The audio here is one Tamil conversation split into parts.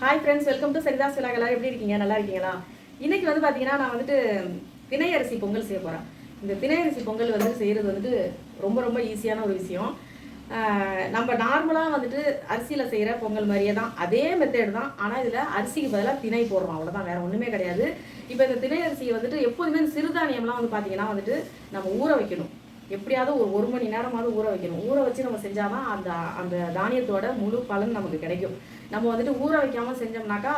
Hi friends welcome to Saritha சிலாக எல்லாரும் எப்படி இருக்கீங்க? நல்லா இருக்கீங்களா? இன்னைக்கு வந்து பார்த்தீங்கன்னா நான் வந்துட்டு திணை அரிசி பொங்கல் செய்ய போகிறேன் இந்த திணை அரிசி பொங்கல் வந்து செய்கிறது வந்துட்டு ரொம்ப ரொம்ப ஈஸியான ஒரு விஷயம். நம்ம நார்மலாக வந்துட்டு அரிசியில் செய்கிற பொங்கல் மாதிரியே தான். அதே மெத்தேடு தான். ஆனால் இதில் அரிசிக்கு பதிலாக திணை போடுறோம். அவ்வளோதான் வேறு ஒன்றுமே கிடையாது. இப்போ இந்த திணை அரிசியை வந்துட்டு எப்போதுமே இந்த சிறுதானியம்லாம் வந்து பார்த்தீங்கன்னா வந்துட்டு நம்ம ஊற வைக்கணும். எப்படியாவது ஒரு ஒரு மணி நேரமாவது ஊற வைக்கணும். ஊற வச்சு நம்ம செஞ்சாதான் அந்த அந்த தானியத்தோட முழு பலன் நமக்கு கிடைக்கும். நம்ம வந்துட்டு ஊற வைக்காமல் செஞ்சோம்னாக்கா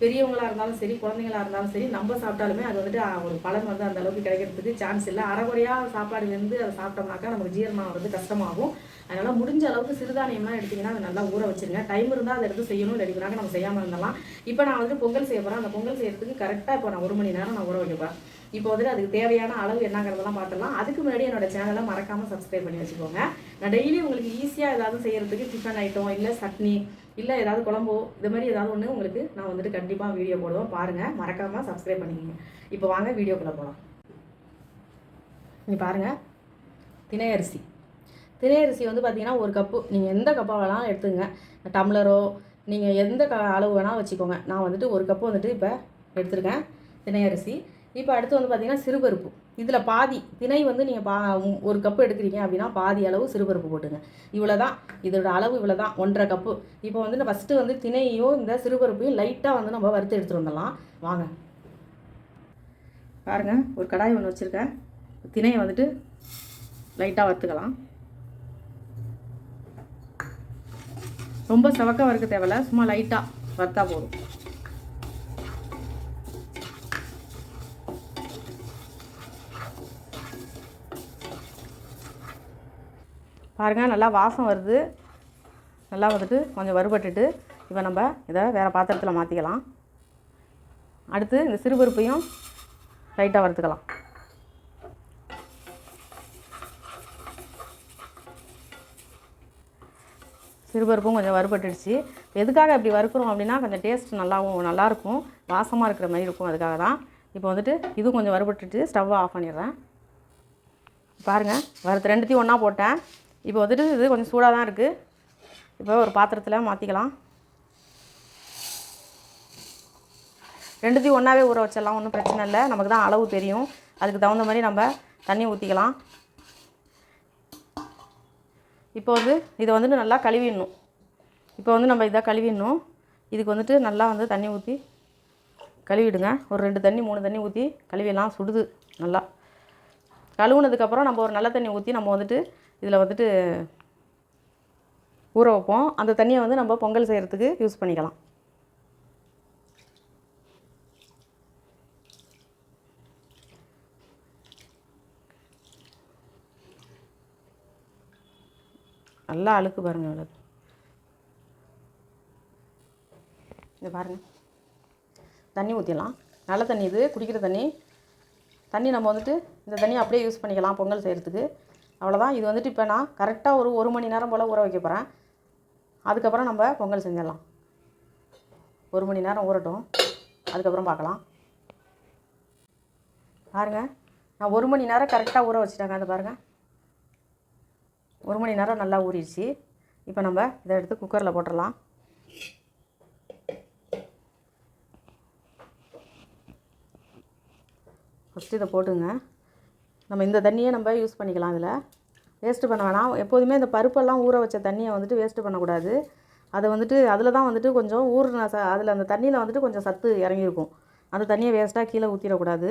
பெரியவங்களாக இருந்தாலும் சரி குழந்தைங்களா இருந்தாலும் சரி நம்ம சாப்பிட்டாலுமே அது வந்துட்டு ஒரு பலன் வந்து அந்த அளவுக்கு கிடைக்கிறதுக்கு சான்ஸ் இல்லை. அரைகுறையா சாப்பாடுலேருந்து அதை சாப்பிட்டோம்னாக்கா நமக்கு ஜீரணம் வந்து கஷ்டமாகும். அதனால் முடிஞ்ச அளவுக்கு சிறுதானியம்லாம் எடுத்தீங்கன்னா அதை நல்லா ஊற வச்சுருங்க. டைம் இருந்தால் அதை எடுத்து செய்யணும் எடுக்கிறாங்க நம்ம செய்யாமல் இருந்தலாம் இப்போ நான் வந்து பொங்கல் செய்ய போகிறேன் அந்த பொங்கல் செய்கிறதுக்கு கரெக்டாக இப்போ நான் ஒரு மணி நேரம் நான் ஊற வைக்கப்பறேன் இப்போ வந்துட்டு அதுக்கு தேவையான அளவு என்னங்கிறதெல்லாம் பார்த்துடலாம். அதுக்கு முன்னாடி என்னோட சேனலை மறக்காமல் சப்ஸ்கிரைப் பண்ணி வச்சுக்கோங்க. நான் டெய்லி உங்களுக்கு ஈஸியாக ஏதாவது செய்யறதுக்கு டிஃபன் ஐட்டம் இல்லை சட்னி இல்லை ஏதாவது குழம்போ இது மாதிரி ஏதாவது ஒன்று உங்களுக்கு நான் வந்துட்டு கண்டிப்பாக வீடியோ போடுவோம் பாருங்கள் மறக்காமல் சப்ஸ்கிரைப் பண்ணிக்கோங்க. இப்போ வாங்க வீடியோக்குள்ளே போகலாம் நீங்கள் பாருங்கள் திணையரிசி தினையரிசி வந்து பார்த்தீங்கன்னா ஒரு கப்பு நீங்கள் எந்த கப்பாக வேணாலும் எடுத்துங்க டம்ளரோ நீங்கள் எந்த க அளவு வேணால் வச்சுக்கோங்க. நான் வந்துட்டு ஒரு கப்பு வந்துட்டு இப்போ எடுத்துருக்கேன். தினையரிசி இப்போ அடுத்து வந்து பார்த்தீங்கன்னா சிறுபருப்பு. இதில் பாதி திணை வந்து நீங்கள் பா ஒரு கப்பு எடுக்கிறீங்க அப்படின்னா பாதி அளவு சிறுபருப்பு போட்டுங்க. இவ்வளோ தான் இதோட அளவு இவ்வளோ தான் ஒன்றரை கப்பு. இப்போ வந்து நான் ஃபஸ்ட்டு வந்து தினையும் இந்த சிறுபருப்பையும் லைட்டாக வந்து நம்ம வறுத்து எடுத்துகிட்டு வந்துடலாம். வாங்க. பாருங்கள் ஒரு கடாய் ஒன்று வச்சுருக்கேன். திணையை வந்துட்டு லைட்டாக வறுத்துக்கலாம். ரொம்ப செவக்க வறுக்க தேவையில்ல. சும்மா லைட்டாக வறுத்தா போதும். பாருங்கள் நல்லா வாசம் வருது. நல்லா வந்துட்டு கொஞ்சம் வறுபட்டுட்டு இப்போ நம்ம இதை வேறு பாத்திரத்தில் மாற்றிக்கலாம் அடுத்து இந்த சிறுபருப்பையும் லைட்டாக வறுத்துக்கலாம். சிறுபருப்பும் கொஞ்சம் வறுபட்டுடுச்சு. எதுக்காக இப்படி வறுக்கிறோம் அப்படின்னா கொஞ்சம் டேஸ்ட் நல்லாவும் நல்லாயிருக்கும். வாசமாக இருக்கிற மாதிரி இருக்கும் அதுக்காக தான். இப்போ வந்துட்டு இதுவும் கொஞ்சம் வறுபட்டுட்டு ஸ்டவ்வை ஆஃப் பண்ணிடுறேன். பாருங்கள் வறுத்து ரெண்டுத்தையும் ஒன்றா போட்டேன். இப்போ வந்துட்டு இது கொஞ்சம் சூடாக தான் இருக்குது இப்போ ஒரு பாத்திரத்தில் மாற்றிக்கலாம் ரெண்டுத்தையும் ஒன்றாவே ஊற வச்சிடலாம் ஒன்றும் பிரச்சனை இல்லை. நமக்கு தான் அளவு தெரியும். அதுக்கு தகுந்த மாதிரி நம்ம தண்ணி ஊற்றிக்கலாம் இப்போ வந்து இதை வந்துட்டு நல்லா கழுவிடணும். இப்போ வந்து நம்ம இதை கழுவிடணும். இதுக்கு வந்துட்டு நல்லா வந்து தண்ணி ஊற்றி கழுவிடுங்க. ஒரு ரெண்டு தண்ணி மூணு தண்ணி ஊற்றி கழுவிடலாம். சுடுது நல்லா. கழுவுனதுக்கப்புறம் நம்ம ஒரு நல்ல தண்ணி ஊற்றி நம்ம வந்துட்டு இதில் வந்துட்டு ஊற வைப்போம். அந்த தண்ணியை வந்து நம்ம பொங்கல் செய்கிறதுக்கு யூஸ் பண்ணிக்கலாம். நல்லா அழுக்கு பாருங்கள் இவ்வளோ இதை பாருங்கள் தண்ணி ஊற்றிடலாம் நல்ல தண்ணி இது. குடிக்கிற தண்ணி. தண்ணி நம்ம வந்துட்டு இந்த தண்ணியை அப்படியே யூஸ் பண்ணிக்கலாம் பொங்கல் செய்கிறதுக்கு அவ்வளோதான் இது வந்துட்டு இப்போ நான் கரெக்டாக ஒரு ஒரு மணி நேரம் போல் ஊற வைக்க போகிறேன் அதுக்கப்புறம் நம்ம பொங்கல் செஞ்சிடலாம். ஒரு மணி நேரம் ஊறட்டும். அதுக்கப்புறம் பார்க்கலாம். பாருங்கள் நான் ஒரு மணி நேரம் கரெக்டாக ஊற வச்சுட்டாங்க. அந்த பாருங்கள் ஒரு மணி நேரம் நல்லா ஊறிடுச்சு. இப்போ நம்ம இதை எடுத்து குக்கரில் போட்டுடலாம். ஃபஸ்ட்டு இதை போட்டுங்க. நம்ம இந்த தண்ணியை நம்ம யூஸ் பண்ணிக்கலாம் அதில் வேஸ்ட்டு பண்ண வேணாம். எப்போதுமே இந்த பருப்பெல்லாம் ஊற வச்ச தண்ணியை வந்துட்டு வேஸ்ட்டு பண்ணக்கூடாது. அதை வந்துட்டு அதில் தான் வந்துட்டு கொஞ்சம் ஊறின ச அதில் அந்த தண்ணியில் வந்துட்டு கொஞ்சம் சத்து இறங்கியிருக்கும். அந்த தண்ணியை வேஸ்ட்டாக கீழே ஊற்றிடக்கூடாது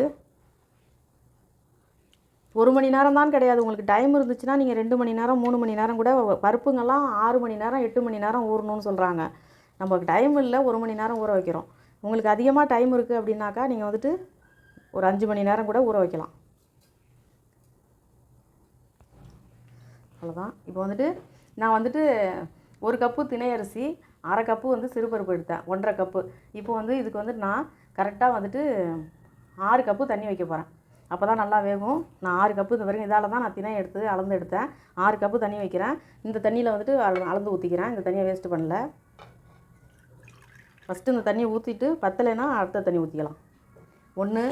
ஒரு மணி நேரம் தான் கிடையாது. உங்களுக்கு டைம் இருந்துச்சுன்னா நீங்கள் ரெண்டு மணி நேரம் மூணு மணி நேரம் கூட பருப்புங்கெல்லாம் ஆறு மணி நேரம் எட்டு மணி நேரம் ஊறணும்னு சொல்கிறாங்க நமக்கு டைம் இல்லை. ஒரு மணி நேரம் ஊற வைக்கிறோம். உங்களுக்கு அதிகமாக டைம் இருக்குது அப்படின்னாக்கா நீங்கள் வந்துட்டு ஒரு அஞ்சு மணி நேரம் கூட ஊற வைக்கலாம். அவ்வளோதான் இப்போ வந்துட்டு நான் வந்துட்டு ஒரு கப்பு திணை அரிசி அரை கப்பு வந்து சிறுபருப்பு எடுத்தேன் ஒன்றரை கப்பு. இப்போ வந்து இதுக்கு வந்து நான் கரெக்டாக வந்துட்டு ஆறு கப்பு தண்ணி வைக்க போகிறேன் அப்போ தான் நல்லா வேகும். நான் ஆறு கப்பு இந்த வரைக்கும் இதால் தான் நான் திணை எடுத்து அளந்து எடுத்தேன். ஆறு கப்பு தண்ணி வைக்கிறேன். இந்த தண்ணியில் வந்துட்டு அள- அளந்து ஊற்றிக்கிறேன் இந்த தண்ணியை வேஸ்ட்டு பண்ணல. ஃபஸ்ட்டு இந்த தண்ணியை ஊற்றிட்டு பத்தலைன்னா அடுத்த தண்ணி ஊற்றிக்கலாம் ஒன்று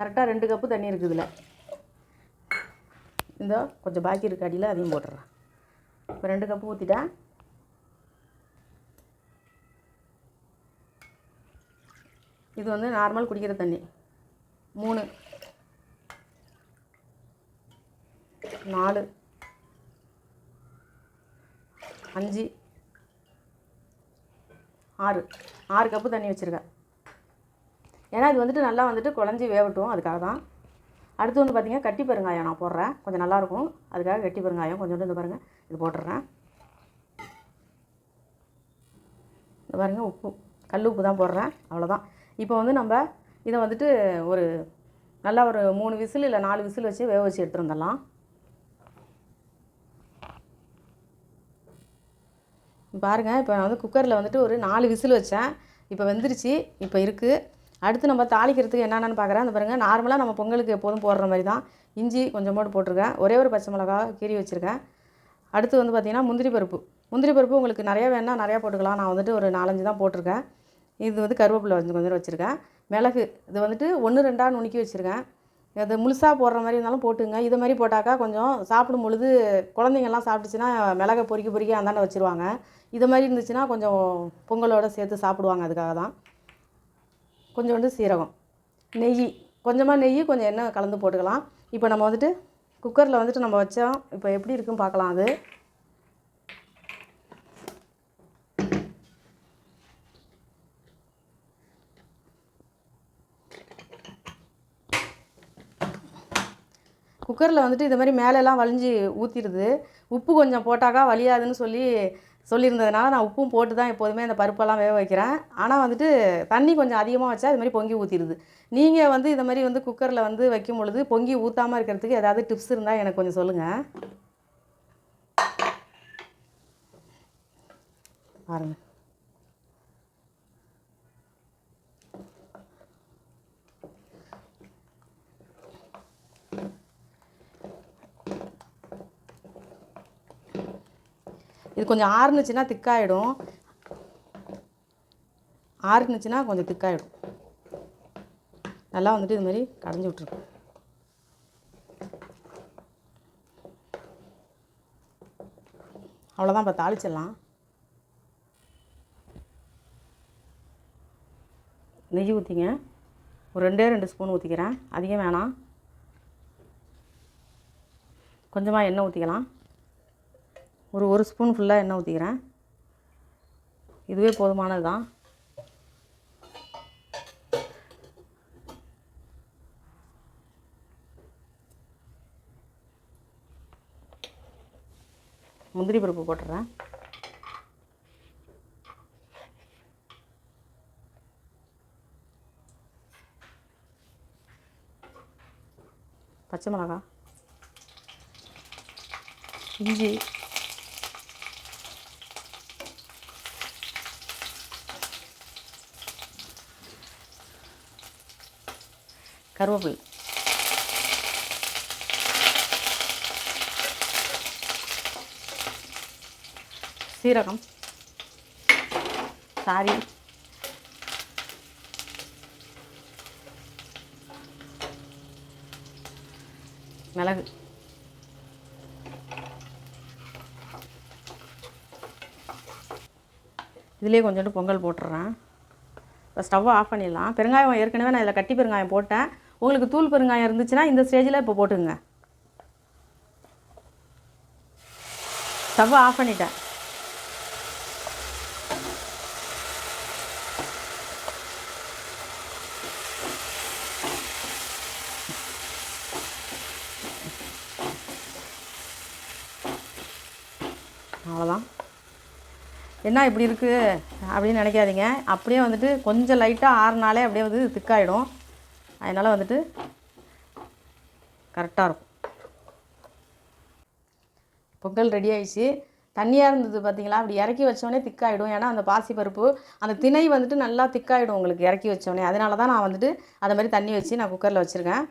கரெக்டாக ரெண்டு கப்பு தண்ணி இருக்குது இதில். இந்த கொஞ்சம் பாக்கி இருக்க அடியில் அதையும் போட்டுறேன் இப்போ ரெண்டு கப்பு ஊற்றிட்டேன் இது வந்து நார்மல் குடிக்கிற தண்ணி. மூணு. நாலு. அஞ்சு. ஆறு. ஆறு கப்பு தண்ணி வச்சுருக்கேன். ஏன்னா இது வந்துட்டு நல்லா வந்துட்டு குழஞ்சி வேகட்டும் அதுக்காக தான் அடுத்து வந்து பார்த்திங்கன்னா கட்டி பெருங்காயம் நான் போடுறேன். கொஞ்சம் நல்லாயிருக்கும். அதுக்காக கட்டி பெருங்காயம் கொஞ்சோண்டு இந்த பாருங்கள் இது போட்டுடுறேன். இந்த பாருங்கள் உப்பு கல் உப்பு தான் போடுறேன். அவ்வளோதான் இப்போ வந்து நம்ம இதை வந்துட்டு ஒரு நல்லா ஒரு மூணு விசில் இல்லை நாலு விசில் வச்சு வேக வச்சு எடுத்துட்டு வந்துடலாம். பாருங்கள் இப்போ நான் வந்து குக்கரில் வந்துட்டு ஒரு நாலு விசில் வச்சேன். இப்போ வெந்துருச்சு இப்போ இருக்குது அடுத்து நம்ம தாளிக்கிறதுக்கு என்னென்னு பார்க்குறேன். அந்த பாருங்கள் நார்மலாக நம்ம பொங்கலுக்கு எப்போதும் போடுற மாதிரி தான். இஞ்சி கொஞ்சமோடு போட்டிருக்கேன். ஒரே ஒரு பச்சை மிளகா கீறி வச்சுருக்கேன். அடுத்து வந்து பார்த்திங்கன்னா முந்திரி பருப்பு. முந்திரி பருப்பு உங்களுக்கு நிறையா வேணால் நிறையா போட்டுக்கலாம். நான் வந்துட்டு ஒரு நாலஞ்சு தான் போட்டிருக்கேன். இது வந்து கருவேப்பிலை கொஞ்சம் கொஞ்சம் வச்சுருக்கேன். மிளகு இது வந்துட்டு ஒன்று ரெண்டாக நுணுக்கி வச்சுருக்கேன். அது முழுசாக போடுற மாதிரி இருந்தாலும் போட்டுங்க. இது மாதிரி போட்டாக்கா கொஞ்சம் சாப்பிடும் பொழுது குழந்தைங்கள்லாம் சாப்பிட்டுச்சுன்னா மிளகை பொறிக்க பொறிக்க அந்தாண்ட வச்சுருவாங்க. இது மாதிரி இருந்துச்சுன்னா கொஞ்சம் பொங்கலோடு சேர்த்து சாப்பிடுவாங்க அதுக்காக தான். கொஞ்சோண்டு சீரகம் நெய் கொஞ்சமாக நெய் கொஞ்சம் எண்ணெய் கலந்து போட்டுக்கலாம். இப்போ நம்ம வந்துட்டு குக்கரில் வந்துட்டு நம்ம வச்சோம் இப்போ எப்படி இருக்குன்னு பார்க்கலாம் அது. குக்கரில் வந்துட்டு இது மாதிரி மேலெல்லாம் வலிஞ்சு ஊற்றிடுது உப்பு கொஞ்சம் போட்டாக்கா வலியாதுன்னு சொல்லி சொல்லியிருந்ததுனால நான் உப்பும் போட்டு தான் எப்போதுமே அந்த பருப்பெல்லாம் வேக வைக்கிறேன். ஆனால் வந்துட்டு தண்ணி கொஞ்சம் அதிகமாக வச்சா இது மாதிரி பொங்கி ஊற்றிடுது நீங்கள் வந்து இது மாதிரி வந்து குக்கரில் வந்து வைக்கும் பொழுது பொங்கி ஊற்றாமல் இருக்கிறதுக்கு ஏதாவது டிப்ஸ் இருந்தால் எனக்கு கொஞ்சம் சொல்லுங்கள் பாருங்கள் இது கொஞ்சம் ஆறுனுச்சுன்னா திக்காயிடும். ஆறுனுச்சுன்னா கொஞ்சம் திக்காயிடும். நல்லா வந்துட்டு இது மாதிரி கடைஞ்சி விட்ருக்கு அவ்வளோதான் இப்போ தாளிச்சிடலாம். நெய் ஊற்றிங்க ஒரு ரெண்டே ரெண்டு ஸ்பூன் ஊற்றிக்கிறேன் அதிகம் வேணாம். கொஞ்சமாக எண்ணெய் ஊற்றிக்கலாம் ஒரு ஒரு ஸ்பூன் ஃபுல்லாக எண்ணெய் ஊற்றிக்கிறேன் இதுவே போதுமானது தான் முந்திரி பருப்பு போட்டுறேன். பச்சை மிளகா. இஞ்சி. கருவேப்பிலை. சீரகம். சாரி. மிளகு. இதுலேயே கொஞ்சோண்டு பொங்கல் போட்டுடுறேன் இப்போ ஸ்டவ்வை ஆஃப் பண்ணிடலாம். பெருங்காயம் ஏற்கனவே நான் இதில் கட்டி பெருங்காயம் போட்டேன். உங்களுக்கு தூள் பெருங்காயம் இருந்துச்சுன்னா இந்த ஸ்டேஜில் இப்போ போட்டுங்க ஸ்டவ்வை ஆஃப் பண்ணிட்டேன். அவ்வளோதான் என்ன இப்படி இருக்குது அப்படின்னு நினைக்காதீங்க. அப்படியே வந்துட்டு கொஞ்சம் லைட்டாக ஆறுனாலே அப்படியே வந்து திக்காயிடும் அதனால் வந்துட்டு கரெக்டாக இருக்கும். பொங்கல் ரெடி ஆயிடுச்சு. தண்ணியாக இருந்தது பார்த்தீங்களா அப்படி இறக்கி வச்சோடனே திக்காயிடும். ஏன்னா அந்த பாசிப்பருப்பு அந்த திணை வந்துட்டு நல்லா திக்காயிடும் உங்களுக்கு இறக்கி வச்சோடனே அதனால தான் நான் வந்துட்டு அதை மாதிரி தண்ணி வச்சு நான் குக்கரில் வச்சுருக்கேன்.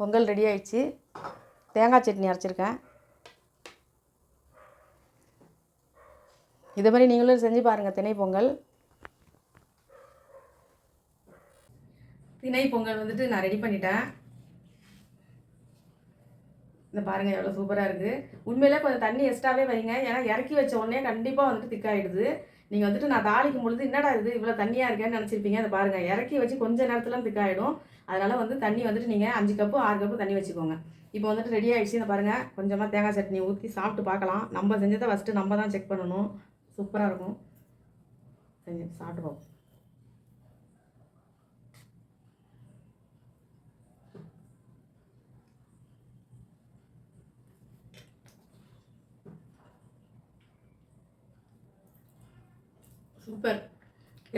பொங்கல் ரெடி ஆயிடுச்சு. தேங்காய் சட்னி அரைச்சிருக்கேன். இதே மாதிரி நீங்களும் செஞ்சு பாருங்கள் திணை பொங்கல். திணை பொங்கல் வந்துட்டு நான் ரெடி பண்ணிட்டேன். இந்த பாருங்கள் எவ்வளோ சூப்பராக இருக்குது உண்மையிலே கொஞ்சம் தண்ணி எக்ஸ்ட்ராவே வைங்க. ஏன்னா இறக்கி வச்ச உடனே கண்டிப்பாக வந்துட்டு திக்காயிடுது நீங்கள் வந்துட்டு நான் தாளிக்கும் பொழுது என்னடா இது இவ்வளோ தண்ணியாக இருக்கேன்னு நினச்சிருப்பீங்க. அதை பாருங்கள் இறக்கி வச்சு கொஞ்சம் நேரத்தில் திக்காயிடும் அதனால் வந்து தண்ணி வந்துட்டு நீங்கள் அஞ்சு கப்பு ஆறு கப்பு தண்ணி வச்சுக்கோங்க. இப்போ வந்துட்டு ரெடி ஆகிடுச்சு இந்த பாருங்கள் கொஞ்சமாக தேங்காய் சட்னி ஊற்றி சாப்பிட்டு பார்க்கலாம். நம்ம செஞ்சதை ஃபஸ்ட்டு நம்ம தான் செக் பண்ணணும். சூப்பராக இருக்கும். செஞ்சு சாப்பிட்டு பார்ப்போம். சூப்பர்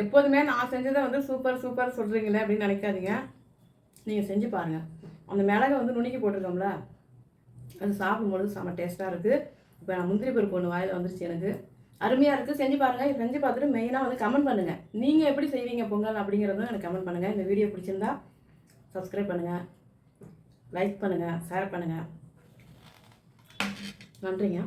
எப்போதுமே நான் செஞ்சதை வந்து சூப்பர் சூப்பர் சொல்கிறீங்களே அப்படின்னு நினைக்காதீங்க. நீங்கள் செஞ்சு பாருங்கள் அந்த மிளகை வந்து நுணுக்கி போட்டிருக்கோம்ல அது சாப்பிடும்பொழுது செம்ம டேஸ்ட்டாக இருக்குது இப்போ நான் முந்திரி பருப்பு ஒன்று வாயில் வந்துருச்சு எனக்கு. அருமையாக இருக்குது செஞ்சு பாருங்கள் இது செஞ்சு பார்த்துட்டு மெயினாக வந்து கமெண்ட் பண்ணுங்கள் நீங்கள் எப்படி செய்வீங்க பொங்கல் அப்படிங்கிறதும் எனக்கு கமெண்ட் பண்ணுங்கள் இந்த வீடியோ பிடிச்சிருந்தா சப்ஸ்கிரைப் பண்ணுங்கள் லைக் பண்ணுங்கள் ஷேர் பண்ணுங்கள் நன்றிங்க.